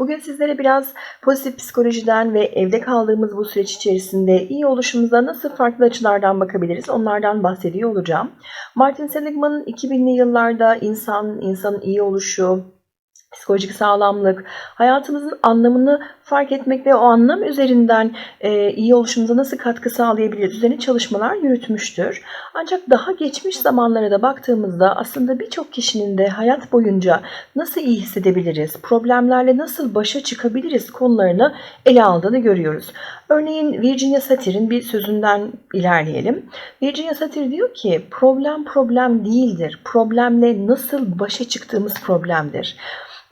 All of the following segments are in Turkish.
Bugün sizlere biraz pozitif psikolojiden ve evde kaldığımız bu süreç içerisinde iyi oluşumuza nasıl farklı açılardan bakabiliriz onlardan bahsediyor olacağım. Martin Seligman'ın 2000'li yıllarda insan, insanın iyi oluşu, psikolojik sağlamlık, hayatımızın anlamını fark etmek ve o anlam üzerinden e, iyi oluşumuza nasıl katkı sağlayabiliriz üzerine çalışmalar yürütmüştür. Ancak daha geçmiş zamanlara da baktığımızda aslında birçok kişinin de hayat boyunca nasıl iyi hissedebiliriz, problemlerle nasıl başa çıkabiliriz konularını ele aldığını görüyoruz. Örneğin Virginia Satir'in bir sözünden ilerleyelim. Virginia Satir diyor ki problem problem değildir. Problemle nasıl başa çıktığımız problemdir.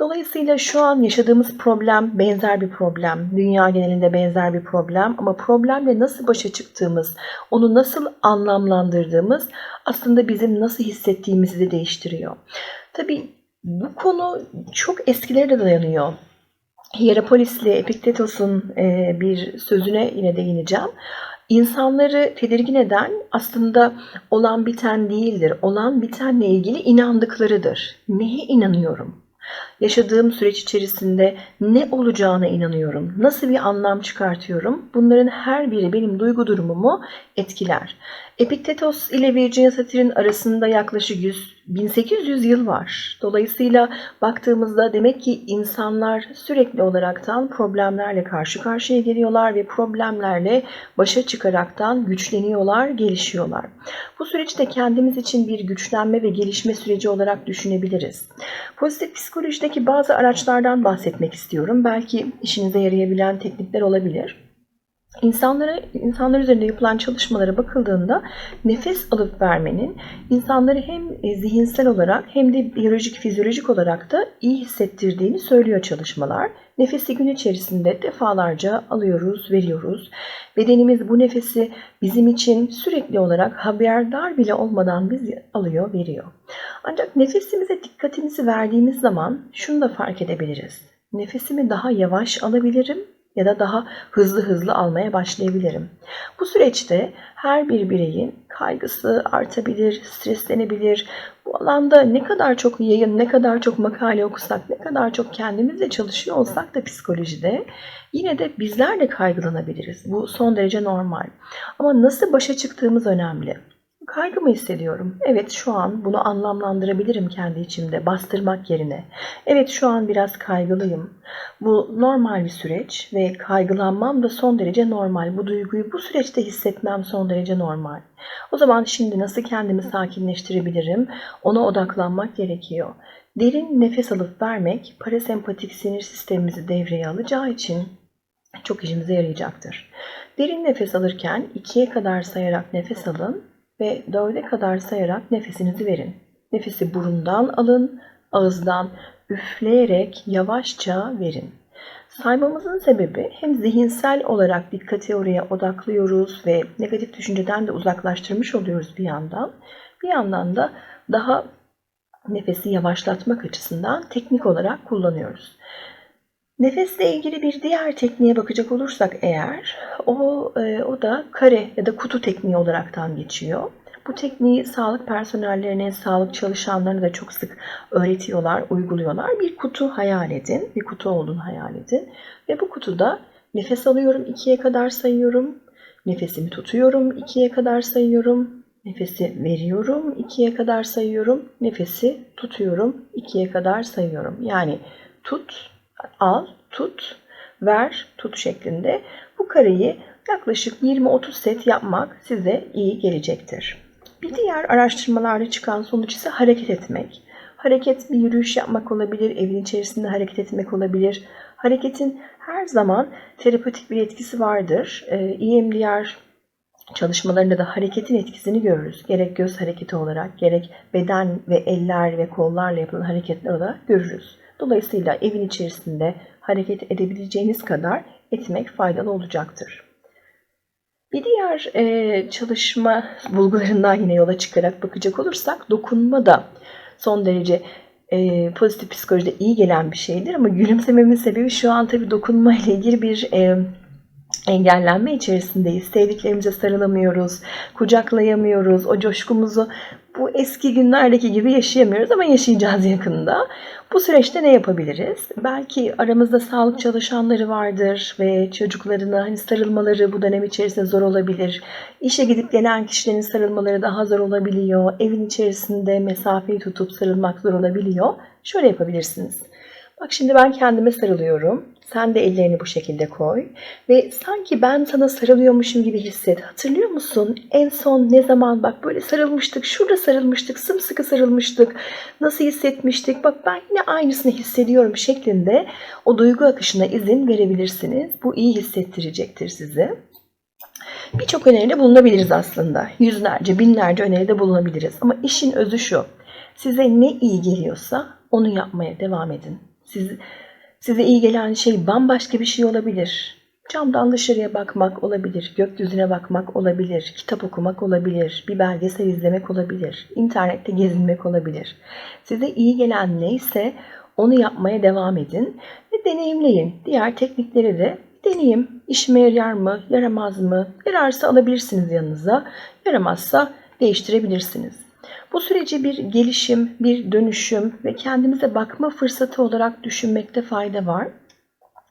Dolayısıyla şu an yaşadığımız problem benzer bir problem. Dünya genelinde benzer bir problem ama problemle nasıl başa çıktığımız, onu nasıl anlamlandırdığımız aslında bizim nasıl hissettiğimizi de değiştiriyor. Tabii bu konu çok eskilere de dayanıyor. Hierapolisli Epiktetos'un e, bir sözüne yine değineceğim. İnsanları tedirgin eden aslında olan biten değildir. Olan bitenle ilgili inandıklarıdır. Neye inanıyorum? Yaşadığım süreç içerisinde ne olacağına inanıyorum, nasıl bir anlam çıkartıyorum, bunların her biri benim duygu durumumu etkiler. Epiktetos ile Virginia Satir'in arasında yaklaşık 100, 1800 yıl var. Dolayısıyla baktığımızda demek ki insanlar sürekli olaraktan problemlerle karşı karşıya geliyorlar ve problemlerle başa çıkaraktan güçleniyorlar, gelişiyorlar. Bu süreçte kendimiz için bir güçlenme ve gelişme süreci olarak düşünebiliriz. Pozitif psikolojideki bazı araçlardan bahsetmek istiyorum. Belki işinize yarayabilen teknikler olabilir. İnsanlara, insanlar üzerinde yapılan çalışmalara bakıldığında nefes alıp vermenin insanları hem e, zihinsel olarak hem de biyolojik, fizyolojik olarak da iyi hissettirdiğini söylüyor çalışmalar. Nefesi gün içerisinde defalarca alıyoruz, veriyoruz. Bedenimiz bu nefesi bizim için sürekli olarak haberdar bile olmadan biz alıyor, veriyor. Ancak nefesimize dikkatimizi verdiğimiz zaman şunu da fark edebiliriz. Nefesimi daha yavaş alabilirim ya da daha hızlı hızlı almaya başlayabilirim. Bu süreçte her bir bireyin kaygısı artabilir, streslenebilir. Bu alanda ne kadar çok yayın, ne kadar çok makale okusak, ne kadar çok kendimizle çalışıyor olsak da psikolojide yine de bizler de kaygılanabiliriz. Bu son derece normal. Ama nasıl başa çıktığımız önemli. Kaygı mı hissediyorum? Evet şu an bunu anlamlandırabilirim kendi içimde bastırmak yerine. Evet şu an biraz kaygılıyım. Bu normal bir süreç ve kaygılanmam da son derece normal. Bu duyguyu bu süreçte hissetmem son derece normal. O zaman şimdi nasıl kendimi sakinleştirebilirim? Ona odaklanmak gerekiyor. Derin nefes alıp vermek parasempatik sinir sistemimizi devreye alacağı için çok işimize yarayacaktır. Derin nefes alırken ikiye kadar sayarak nefes alın ve dörde kadar sayarak nefesinizi verin. Nefesi burundan alın, ağızdan üfleyerek yavaşça verin. Saymamızın sebebi hem zihinsel olarak dikkati oraya odaklıyoruz ve negatif düşünceden de uzaklaştırmış oluyoruz bir yandan. Bir yandan da daha nefesi yavaşlatmak açısından teknik olarak kullanıyoruz. Nefesle ilgili bir diğer tekniğe bakacak olursak eğer o, e, o da kare ya da kutu tekniği olaraktan geçiyor. Bu tekniği sağlık personellerine, sağlık çalışanlarına da çok sık öğretiyorlar, uyguluyorlar. Bir kutu hayal edin, bir kutu olduğunu hayal edin. Ve bu kutuda nefes alıyorum, ikiye kadar sayıyorum. Nefesimi tutuyorum, ikiye kadar sayıyorum. Nefesi veriyorum, ikiye kadar sayıyorum. Nefesi tutuyorum, ikiye kadar sayıyorum. Yani tut, al, tut, ver, tut şeklinde bu kareyi yaklaşık 20-30 set yapmak size iyi gelecektir. Bir diğer araştırmalarda çıkan sonuç ise hareket etmek. Hareket bir yürüyüş yapmak olabilir, evin içerisinde hareket etmek olabilir. Hareketin her zaman terapetik bir etkisi vardır. EMDR çalışmalarında da hareketin etkisini görürüz. Gerek göz hareketi olarak, gerek beden ve eller ve kollarla yapılan hareketler olarak görürüz. Dolayısıyla evin içerisinde hareket edebileceğiniz kadar etmek faydalı olacaktır. Bir diğer e, çalışma bulgularından yine yola çıkarak bakacak olursak dokunma da son derece e, pozitif psikolojide iyi gelen bir şeydir ama gülümsememin sebebi şu an tabii dokunma ile ilgili bir e, engellenme içerisindeyiz. Sevdiklerimize sarılamıyoruz, kucaklayamıyoruz, o coşkumuzu bu eski günlerdeki gibi yaşayamıyoruz ama yaşayacağız yakında. Bu süreçte ne yapabiliriz? Belki aramızda sağlık çalışanları vardır ve çocuklarına hani sarılmaları bu dönem içerisinde zor olabilir. İşe gidip gelen kişilerin sarılmaları daha zor olabiliyor. Evin içerisinde mesafeyi tutup sarılmak zor olabiliyor. Şöyle yapabilirsiniz. Bak şimdi ben kendime sarılıyorum. Sen de ellerini bu şekilde koy. Ve sanki ben sana sarılıyormuşum gibi hisset. Hatırlıyor musun? En son ne zaman bak böyle sarılmıştık. Şurada sarılmıştık. Sımsıkı sarılmıştık. Nasıl hissetmiştik? Bak ben yine aynısını hissediyorum şeklinde o duygu akışına izin verebilirsiniz. Bu iyi hissettirecektir sizi. Birçok öneride bulunabiliriz aslında. Yüzlerce, binlerce öneride bulunabiliriz. Ama işin özü şu. Size ne iyi geliyorsa onu yapmaya devam edin. Siz, size iyi gelen şey bambaşka bir şey olabilir. Camdan dışarıya bakmak olabilir, gökyüzüne bakmak olabilir, kitap okumak olabilir, bir belgesel izlemek olabilir, internette gezinmek olabilir. Size iyi gelen neyse onu yapmaya devam edin ve deneyimleyin. Diğer teknikleri de deneyim. İşime yarar mı, yaramaz mı? Yararsa alabilirsiniz yanınıza, yaramazsa değiştirebilirsiniz. Bu süreci bir gelişim, bir dönüşüm ve kendimize bakma fırsatı olarak düşünmekte fayda var.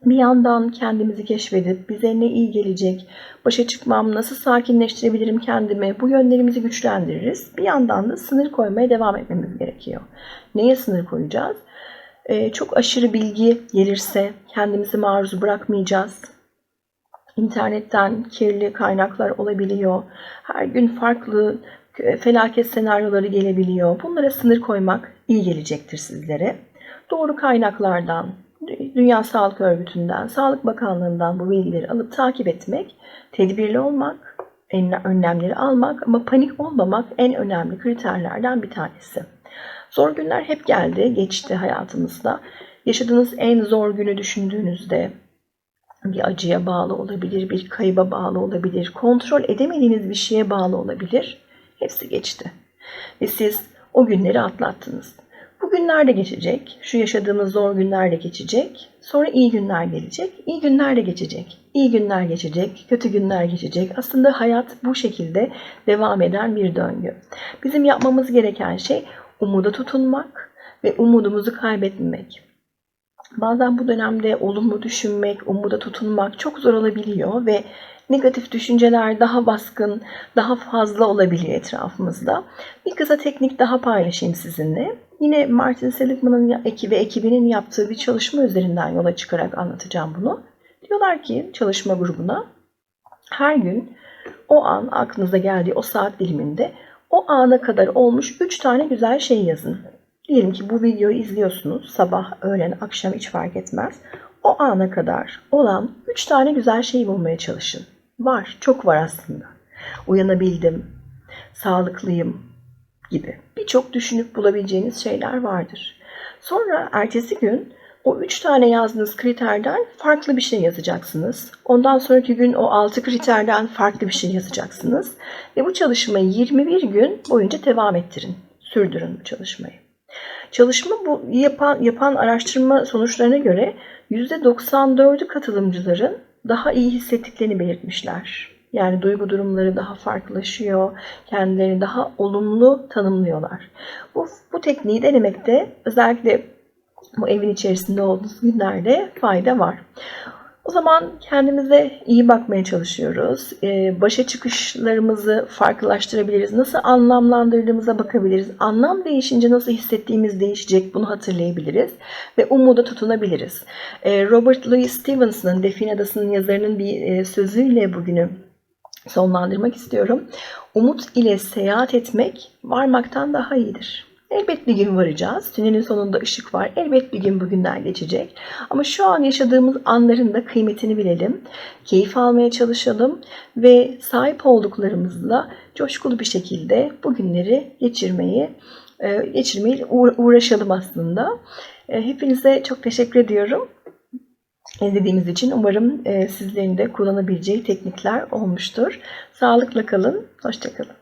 Bir yandan kendimizi keşfedip bize ne iyi gelecek, başa çıkmam, nasıl sakinleştirebilirim kendimi, bu yönlerimizi güçlendiririz. Bir yandan da sınır koymaya devam etmemiz gerekiyor. Neye sınır koyacağız? Ee, çok aşırı bilgi gelirse kendimizi maruz bırakmayacağız. İnternetten kirli kaynaklar olabiliyor. Her gün farklı felaket senaryoları gelebiliyor. Bunlara sınır koymak iyi gelecektir sizlere. Doğru kaynaklardan, Dünya Sağlık Örgütü'nden, Sağlık Bakanlığı'ndan bu bilgileri alıp takip etmek, tedbirli olmak, önlemleri almak ama panik olmamak en önemli kriterlerden bir tanesi. Zor günler hep geldi, geçti hayatımızda. Yaşadığınız en zor günü düşündüğünüzde bir acıya bağlı olabilir, bir kayıba bağlı olabilir, kontrol edemediğiniz bir şeye bağlı olabilir. Hepsi geçti. Ve siz o günleri atlattınız. Bu günler de geçecek. Şu yaşadığımız zor günler de geçecek. Sonra iyi günler gelecek. İyi günler de geçecek. İyi günler geçecek. Kötü günler geçecek. Aslında hayat bu şekilde devam eden bir döngü. Bizim yapmamız gereken şey umuda tutunmak ve umudumuzu kaybetmemek. Bazen bu dönemde olumlu düşünmek, umuda tutunmak çok zor olabiliyor ve negatif düşünceler daha baskın, daha fazla olabiliyor etrafımızda. Bir kısa teknik daha paylaşayım sizinle. Yine Martin Seligman'ın ekibi ekibinin yaptığı bir çalışma üzerinden yola çıkarak anlatacağım bunu. Diyorlar ki çalışma grubuna her gün o an aklınıza geldiği o saat diliminde o ana kadar olmuş 3 tane güzel şey yazın. Diyelim ki bu videoyu izliyorsunuz. Sabah, öğlen, akşam hiç fark etmez. O ana kadar olan 3 tane güzel şey bulmaya çalışın. Var, çok var aslında. Uyanabildim, sağlıklıyım gibi. Birçok düşünüp bulabileceğiniz şeyler vardır. Sonra ertesi gün o üç tane yazdığınız kriterden farklı bir şey yazacaksınız. Ondan sonraki gün o altı kriterden farklı bir şey yazacaksınız. Ve bu çalışmayı 21 gün boyunca devam ettirin. Sürdürün bu çalışmayı. Çalışma bu yapan, yapan araştırma sonuçlarına göre %94'ü katılımcıların daha iyi hissettiklerini belirtmişler. Yani duygu durumları daha farklılaşıyor, kendilerini daha olumlu tanımlıyorlar. Bu, bu tekniği denemekte özellikle bu evin içerisinde olduğunuz günlerde fayda var. O zaman kendimize iyi bakmaya çalışıyoruz. Ee, başa çıkışlarımızı farklılaştırabiliriz. Nasıl anlamlandırdığımıza bakabiliriz. Anlam değişince nasıl hissettiğimiz değişecek bunu hatırlayabiliriz. Ve umuda tutunabiliriz. Ee, Robert Louis Stevenson'ın Define Adası'nın yazarının bir e, sözüyle bugünü sonlandırmak istiyorum. Umut ile seyahat etmek varmaktan daha iyidir. Elbet bir gün varacağız. Tünelin sonunda ışık var. Elbet bir gün bugünler geçecek. Ama şu an yaşadığımız anların da kıymetini bilelim. Keyif almaya çalışalım ve sahip olduklarımızla coşkulu bir şekilde bugünleri geçirmeyi e, geçirmeyi uğraşalım aslında. E, hepinize çok teşekkür ediyorum. İzlediğiniz için umarım e, sizlerin de kullanabileceği teknikler olmuştur. Sağlıkla kalın, hoşçakalın.